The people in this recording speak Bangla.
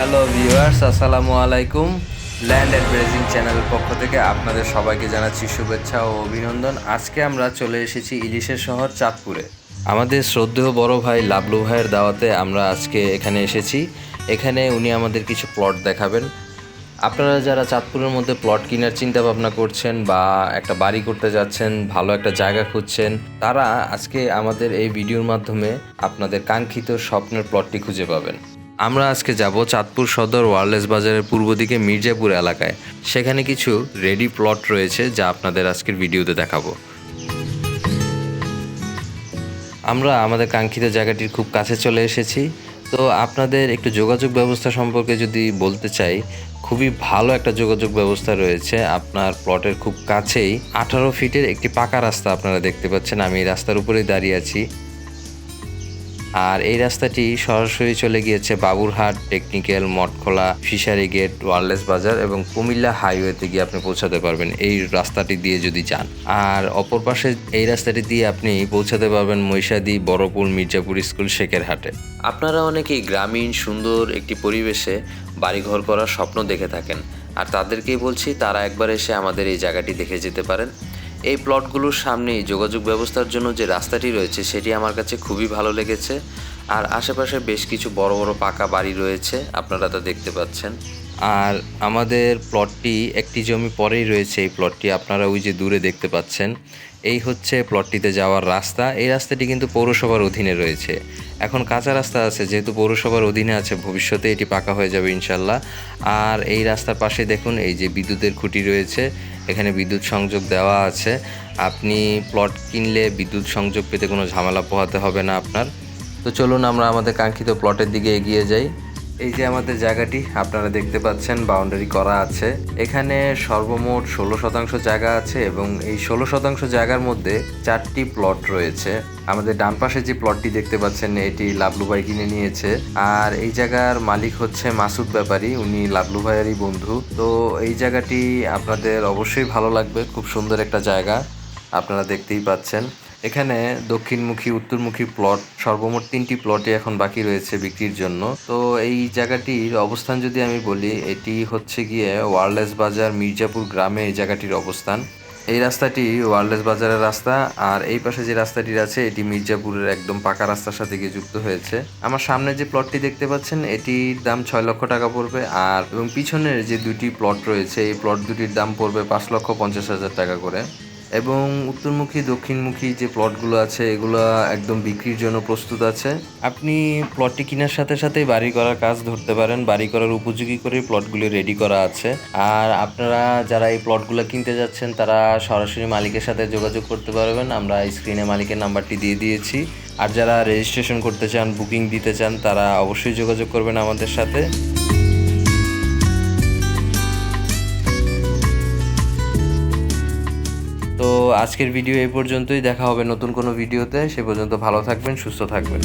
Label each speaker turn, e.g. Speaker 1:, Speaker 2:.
Speaker 1: হ্যালো ভিউয়ার্স আসসালামু আলাইকুম। ল্যান্ড অ্যাডভার্টাইজিং চ্যানেলের পক্ষ থেকে আপনাদের সবাইকে জানাচ্ছি শুভেচ্ছা ও অভিনন্দন। আজকে আমরা চলে এসেছি ইলিশের শহর চাঁদপুরে। আমাদের শ্রদ্ধেয় বড় ভাই লাবলু ভাইয়ের দাওয়াতে আমরা আজকে এখানে এসেছি। এখানে উনি আমাদের কিছু প্লট দেখাবেন। আপনারা যারা চাঁদপুরের মধ্যে প্লট কেনার চিন্তা ভাবনা করছেন বা একটা বাড়ি করতে যাচ্ছেন, ভালো একটা জায়গা খুঁজছেন, তারা আজকে আমাদের এই ভিডিওর মাধ্যমে আপনাদের কাঙ্ক্ষিত স্বপ্নের প্লটটি খুঁজে পাবেন। আমরা আজকে যাব চাঁদপুর সদর ওয়ারলেস বাজারের পূর্ব দিকে মির্জাপুর এলাকায়। সেখানে কিছু রেডি প্লট রয়েছে যা আপনাদের আজকের ভিডিওতে দেখাবো। আমরা আমাদের কাঙ্ক্ষিত জায়গাটির খুব কাছে চলে এসেছি। তো আপনাদের একটু যোগাযোগ ব্যবস্থা সম্পর্কে যদি বলতে চাই, খুবই ভালো একটা যোগাযোগ ব্যবস্থা রয়েছে। আপনার প্লটের খুব কাছেই আঠারো ফিটের একটি পাকা রাস্তা আপনারা দেখতে পাচ্ছেন। আমি রাস্তার উপরেই দাঁড়িয়ে আছি। আর এই রাস্তাটি সরাসরি চলে গিয়েছে Baburhat technical Mathkhola fishery gate, wireless বাজার এবং কুমিল্লা হাইওয়েতে গিয়ে আপনি পৌঁছাতে পারবেন এই রাস্তাটি দিয়ে যদি যান। আর অপর পাশে এই রাস্তাটি দিয়ে আপনি পৌঁছাতে পারবেন মহিষাদি বড়পুর মির্জাপুর স্কুল শেখের হাটে। আপনারা অনেকেই গ্রামীণ, সুন্দর একটি পরিবেশে বাড়িঘর করার স্বপ্ন দেখে থাকেন। আর তাদেরকেই বলছি, তারা একবার এসে আমাদের এই জায়গাটি দেখে যেতে পারেন। এই প্লটগুলোর সামনেই যোগাযোগ ব্যবস্থার জন্য যে রাস্তাটি রয়েছে সেটি আমার কাছে খুবই ভালো লেগেছে। আর আশেপাশে বেশ কিছু বড় বড় পাকা বাড়ি রয়েছে, আপনারা তা দেখতে পাচ্ছেন। আর আমাদের প্লটটি একটি জমি পরেই রয়েছে এই প্লটটি, আপনারা ওই যে দূরে দেখতে পাচ্ছেন। এই হচ্ছে প্লটটিতে যাওয়ার রাস্তা, এই রাস্তাটি কিন্তু পৌরসভার অধীনে রয়েছে। এখন কাঁচা রাস্তা আছে, যেহেতু পৌরসভার অধীনে আছে, ভবিষ্যতে এটি পাকা হয়ে যাবে ইনশাল্লাহ। আর এই রাস্তার পাশে দেখুন, এই যে বিদ্যুতের খুঁটি রয়েছে এখানে বিদ্যুৎ সংযোগ দেওয়া আছে। আপনি প্লট কিনলে বিদ্যুৎ সংযোগ পেতে কোনো ঝামেলা পোহাতে হবে না আপনার। তো চলুন আমরা আমাদের কাঙ্ক্ষিত প্লটের দিকে এগিয়ে যাই। এই যে আমাদের জায়গাটি, আপনারা দেখতে পাচ্ছেন বাউন্ডারি করা আছে। এখানে সর্বমোট ষোলো শতাংশ জায়গা আছে এবং এই ষোলো শতাংশ জায়গার মধ্যে চারটি প্লট রয়েছে। আমাদের ডান পাশে যে প্লটটি দেখতে পাচ্ছেন, এটি লাবলু ভাই কিনে নিয়েছে। আর এই জায়গার মালিক হচ্ছে মাসুদ ব্যাপারী, উনি লাবলু ভাইয়েরই বন্ধু। তো এই জায়গাটি আপনাদের অবশ্যই ভালো লাগবে, খুব সুন্দর একটা জায়গা, আপনারা দেখতেই পাচ্ছেন। এখানে দক্ষিণমুখী, উত্তরমুখী প্লট সর্বমোট তিনটি প্লটে এখন বাকি রয়েছে বিক্রির জন্য। তো এই জায়গাটির অবস্থান যদি আমি বলি, এটি হচ্ছে গিয়ে ওয়ারলেস বাজার মির্জাপুর গ্রামে এই জায়গাটির অবস্থান। এই রাস্তাটি ওয়ারলেস বাজারের রাস্তা, আর এই পাশে যে রাস্তাটি আছে, এটি মির্জাপুরের একদম পাকা রাস্তার সাথে গিয়ে যুক্ত হয়েছে। আমার সামনে যে প্লটটি দেখতে পাচ্ছেন, এটির দাম ছয় লক্ষ টাকা পড়বে, আর এবং পিছনের যে দুটি প্লট রয়েছে, এই প্লট দুটির দাম পড়বে পাঁচ লক্ষ পঞ্চাশ হাজার টাকা করে। এবং উত্তরমুখী, দক্ষিণমুখী যে প্লটগুলো আছে, এগুলো একদম বিক্রির জন্য প্রস্তুত আছে। আপনি প্লটটি কেনার সাথে সাথেই বাড়ি করার কাজ ধরতে পারেন। বাড়ি করার উপযোগী করে প্লটগুলি রেডি করা আছে। আর আপনারা যারা এই প্লটগুলো কিনতে যাচ্ছেন, তারা সরাসরি মালিকের সাথে যোগাযোগ করতে পারবেন। আমরা স্ক্রিনে মালিকের নাম্বারটি দিয়ে দিয়েছি। আর যারা রেজিস্ট্রেশন করতে চান বুকিং দিতে চান, তারা অবশ্যই যোগাযোগ করবেন আমাদের সাথে। আজকের ভিডিও এই পর্যন্তই। দেখা হবে নতুন কোনো ভিডিওতে সে পর্যন্ত ভালো থাকবেন, সুস্থ থাকবেন।